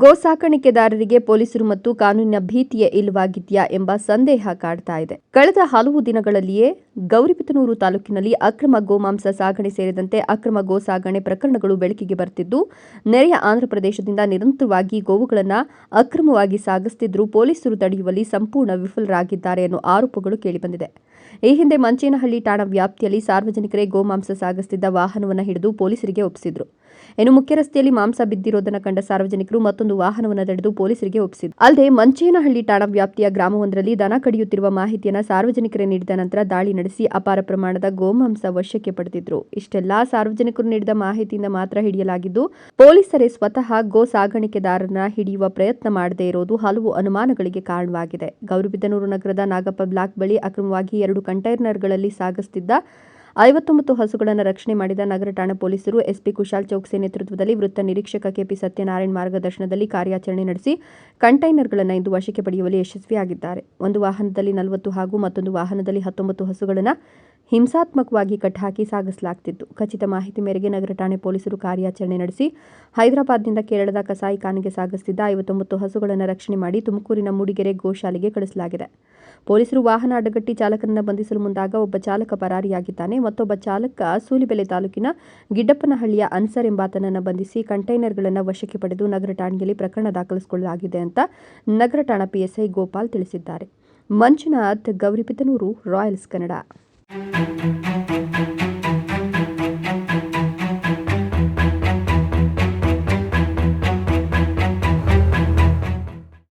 ಗೋ ಸಾಕಾಣಿಕೆದಾರರಿಗೆ ಪೊಲೀಸರು ಮತ್ತು ಕಾನೂನಿನ ಭೀತಿಯೇ ಇಲ್ಲವಾಗಿದೆಯಾ ಎಂಬ ಸಂದೇಹ ಕಾಡ್ತಾ ಇದೆ. ಕಳೆದ ಹಲವು ದಿನಗಳಲ್ಲಿಯೇ ಗೌರಿಬಿದನೂರು ತಾಲೂಕಿನಲ್ಲಿ ಅಕ್ರಮ ಗೋಮಾಂಸ ಸಾಗಣೆ ಸೇರಿದಂತೆ ಅಕ್ರಮ ಗೋ ಸಾಗಣೆ ಪ್ರಕರಣಗಳು ಬೆಳಕಿಗೆ ಬರುತ್ತಿದ್ದು ನೆರೆಯ ಆಂಧ್ರಪ್ರದೇಶದಿಂದ ನಿರಂತರವಾಗಿ ಗೋವುಗಳನ್ನು ಅಕ್ರಮವಾಗಿ ಸಾಗಿಸುತ್ತಿದ್ದರೂ ಪೊಲೀಸರು ತಡೆಯುವಲ್ಲಿ ಸಂಪೂರ್ಣ ವಿಫಲರಾಗಿದ್ದಾರೆ ಎನ್ನುವ ಆರೋಪಗಳು ಕೇಳಿಬಂದಿದೆ. ಈ ಹಿಂದೆ ಮಂಚೇನಹಳ್ಳಿ ಠಾಣಾ ವ್ಯಾಪ್ತಿಯಲ್ಲಿ ಸಾರ್ವಜನಿಕರೇ ಗೋಮಾಂಸ ಸಾಗಿಸುತ್ತಿದ್ದ ವಾಹನವನ್ನು ಹಿಡಿದು ಪೊಲೀಸರಿಗೆ ಒಪ್ಪಿಸಿದ್ರು. ಇನ್ನು ಮುಖ್ಯ ರಸ್ತೆಯಲ್ಲಿ ಮಾಂಸ ಬಿದ್ದಿರೋದನ್ನ ಕಂಡ ಸಾರ್ವಜನಿಕರು ಮತ್ತೊಂದು ವಾಹನವನ್ನು ತಡೆದು ಪೊಲೀಸರಿಗೆ ಒಪ್ಪಿಸಿದ್ರು. ಅಲ್ಲದೆ ಮಂಚೇನಹಳ್ಳಿ ಠಾಣಾ ವ್ಯಾಪ್ತಿಯ ಗ್ರಾಮವೊಂದರಲ್ಲಿ ದನ ಕಡಿಯುತ್ತಿರುವ ಮಾಹಿತಿಯನ್ನು ಸಾರ್ವಜನಿಕರೇ ನೀಡಿದ ನಂತರ ದಾಳಿ ನಡೆಸಿ ಅಪಾರ ಪ್ರಮಾಣದ ಗೋಮಾಂಸ ವಶಕ್ಕೆ ಪಡೆದಿದ್ರು. ಇಷ್ಟೆಲ್ಲಾ ಸಾರ್ವಜನಿಕರು ನೀಡಿದ ಮಾಹಿತಿಯಿಂದ ಮಾತ್ರ ಹಿಡಿಯಲಾಗಿದ್ದು, ಪೊಲೀಸರೇ ಸ್ವತಃ ಗೋ ಸಾಗಾಣಿಕೆದಾರರನ್ನ ಹಿಡಿಯುವ ಪ್ರಯತ್ನ ಮಾಡದೇ ಇರೋದು ಹಲವು ಅನುಮಾನಗಳಿಗೆ ಕಾರಣವಾಗಿದೆ. ಗೌರಿಬಿದನೂರು ನಗರದ ನಾಗಪ್ಪ ಬ್ಲಾಕ್ ಬಳಿ ಅಕ್ರಮವಾಗಿ ಎರಡು ಕಂಟೈನರ್ಗಳಲ್ಲಿ ಸಾಗಿಸುತ್ತಿದ್ದ ಐವತ್ತೊಂಬತ್ತು ಹಸುಗಳನ್ನು ರಕ್ಷಣೆ ಮಾಡಿದ ನಗರ ಠಾಣೆ ಪೊಲೀಸರು ಎಸ್ಪಿ ಕುಶಾಲ್ ಚೌಕ್ಸೆ ನೇತೃತ್ವದಲ್ಲಿ ವೃತ್ತ ನಿರೀಕ್ಷಕ ಕೆಪಿ ಸತ್ಯನಾರಾಯಣ್ ಮಾರ್ಗದರ್ಶನದಲ್ಲಿ ಕಾರ್ಯಾಚರಣೆ ನಡೆಸಿ ಕಂಟೈನರ್ಗಳನ್ನು ಇಂದು ವಶಕ್ಕೆ ಪಡೆಯುವಲ್ಲಿ ಯಶಸ್ವಿಯಾಗಿದ್ದಾರೆ. ಒಂದು ವಾಹನದಲ್ಲಿ ನಲವತ್ತು ಹಾಗೂ ಮತ್ತೊಂದು ವಾಹನದಲ್ಲಿ ಹತ್ತೊಂಬತ್ತು ಹಸುಗಳನ್ನು ಹಿಂಸಾತ್ಮಕವಾಗಿ ಕಟ್ಟಾಕಿ ಸಾಗಿಸಲಾಗುತ್ತಿತ್ತು ಖಚಿತ ಮಾಹಿತಿ ಮೇರೆಗೆ ನಗರ ಠಾಣೆ ಪೊಲೀಸರು ಕಾರ್ಯಾಚರಣೆ ನಡೆಸಿ ಹೈದರಾಬಾದ್ನಿಂದ ಕೇರಳದ ಕಸಾಯಿಖಾನೆಗೆ ಸಾಗಿಸುತ್ತಿದ್ದ ಐವತ್ತೊಂಬತ್ತು ಹಸುಗಳನ್ನು ರಕ್ಷಣೆ ಮಾಡಿ ತುಮಕೂರಿನ ಮೂಡಿಗೆರೆ ಗೋಶಾಲೆಗೆ ಕಳಿಸಲಾಗಿದೆ. ಪೊಲೀಸರು ವಾಹನ ಅಡ್ಡಗಟ್ಟಿ ಚಾಲಕನನ್ನು ಬಂಧಿಸಲು ಮುಂದಾಗ ಒಬ್ಬ ಚಾಲಕ ಪರಾರಿಯಾಗಿದ್ದಾನೆ. ಮತ್ತೊಬ್ಬ ಚಾಲಕ ಸೂಲಿಬೆಲೆ ತಾಲೂಕಿನ ಗಿಡ್ಡಪ್ಪನಹಳ್ಳಿಯ ಅನ್ಸರ್ ಎಂಬಾತನನ್ನು ಬಂಧಿಸಿ ಕಂಟೈನರ್ಗಳನ್ನು ವಶಕ್ಕೆ ಪಡೆದು ನಗರ ಠಾಣೆಯಲ್ಲಿ ಪ್ರಕರಣ ದಾಖಲಿಸಿಕೊಳ್ಳಲಾಗಿದೆ ಅಂತ ನಗರ ಠಾಣಾ ಪಿಎಸ್ಐ ಗೋಪಾಲ್ ತಿಳಿಸಿದ್ದಾರೆ. ಮಂಜುನಾಥ್ ಗೌರಿಪಿತನೂರು ರಾಯಲ್ಸ್ ಕನ್ನಡ. Thank you.